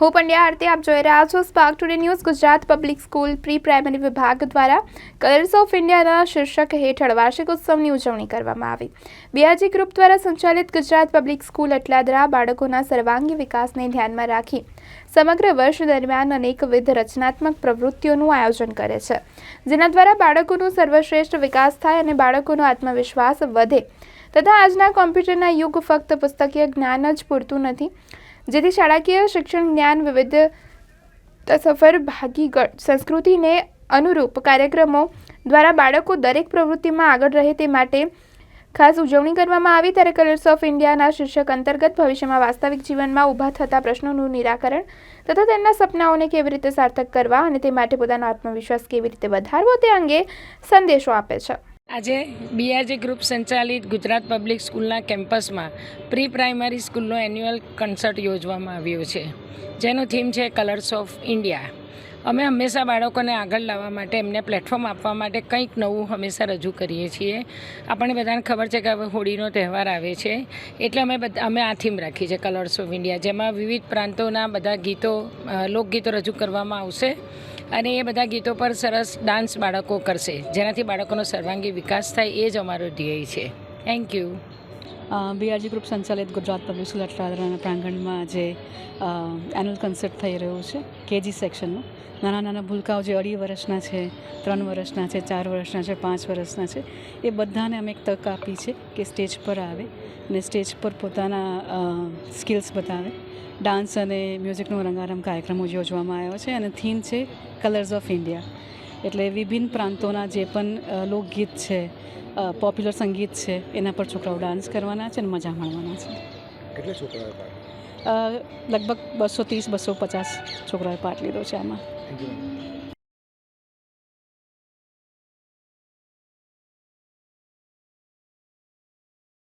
હું પંડ્યા આરતી, આપ જોઈ રહ્યા છો spark today news Gujarat public school pre primary વિભાગ દ્વારા કલર્સ ઓફ ઇન્ડિયાના શીર્ષક હેઠળ વાર્ષિક ઉત્સવની ઉજવણી કરવામાં આવી. બીઆરજી ગ્રુપ દ્વારા સંચાલિત ગુજરાત પબ્લિક સ્કૂલ અટલાદરા બાળકોના સર્વાંગી વિકાસને ધ્યાનમાં રાખી સમગ્ર વર્ષ દરમિયાન અનેકવિધ રચનાત્મક પ્રવૃત્તિઓનું આયોજન કરે છે. જેના દ્વારા બાળકોનું સર્વશ્રેષ્ઠ વિકાસ થાય અને બાળકોનો આત્મવિશ્વાસ વધે. તથા આજના કોમ્પ્યુટરના યુગ ફક્ત પુસ્તકીય જ્ઞાન જ પૂરતું નથી જેથી શાળાકીય શિક્ષણ જ્ઞાન વિવિધ સફર ભાગીગળ સંસ્કૃતિને અનુરૂપ કાર્યક્રમો દ્વારા બાળકો દરેક પ્રવૃત્તિમાં આગળ રહે તે માટે ખાસ ઉજવણી કરવામાં આવી. ત્યારે કલર્સ ઓફ ઇન્ડિયાના શીર્ષક અંતર્ગત ભવિષ્યમાં વાસ્તવિક જીવનમાં ઊભા થતા પ્રશ્નોનું નિરાકરણ તથા તેમના સપનાઓને કેવી રીતે સાર્થક કરવા અને તે માટે પોતાનો આત્મવિશ્વાસ કેવી રીતે વધારવો તે અંગે સંદેશો આપે છે. આજે બીઆરજી ગ્રુપ સંચાલિત ગુજરાત પબ્લિક સ્કૂલના કેમ્પસમાં પ્રી પ્રાઇમરી સ્કૂલનો એન્યુઅલ કન્સર્ટ યોજવામાં આવ્યો છે. જેનું થીમ છે કલર્સ ઓફ ઇન્ડિયા અમે હંમેશા બાળકોને આગળ લાવવા માટે, એમને પ્લેટફોર્મ આપવા માટે કંઈક નવું હંમેશા રજૂ કરીએ છીએ. આપણને બધાને ખબર છે કે હવે હોળીનો તહેવાર આવે છે. એટલે અમે બધા, અમે આ થીમ રાખી છે કલર્સ ઓફ ઇન્ડિયા જેમાં વિવિધ પ્રાંતોના બધા ગીતો લોકગીતો રજૂ કરવામાં આવશે. અને એ બધા ગીતો પર સરસ ડાન્સ બાળકો કરશે. જેનાથી બાળકોનો સર્વાંગી વિકાસ થાય, એ જ અમારો ધ્યેય છે. થેન્ક યુ બીઆરજી ગ્રુપ સંચાલિત ગુજરાત પબ્લિક સ્કૂલ અટલાદરાના પ્રાંગણમાં જે એન્યુઅલ કન્સર્ટ થઈ રહ્યું છે, કેજી સેક્શનનું નાના નાના ભૂલકાઓ જે અઢી વર્ષના છે, ત્રણ વર્ષના છે, ચાર વર્ષના છે, પાંચ વર્ષના છે, એ બધાને અમે એક તક આપી છે કે સ્ટેજ પર આવે અને સ્ટેજ પર પોતાના સ્કિલ્સ બતાવે. ડાન્સ અને મ્યુઝિકનો રંગારંગ કાર્યક્રમો યોજવામાં આવ્યો છે અને થીમ છે કલર્સ ઓફ ઇન્ડિયા એટલે વિભિન્ન પ્રાંતોના જે પણ લોકગીત છે પોપ્યુલર સંગીત છે એના પર છોકરાઓ ડાન્સ કરવાના છે અને મજા માણવાના છે. કેટલા છોકરાઓ લગભગ બસો ત્રીસ બસો પચાસ છોકરાઓએ પાર્ટ લીધો છે આમાં.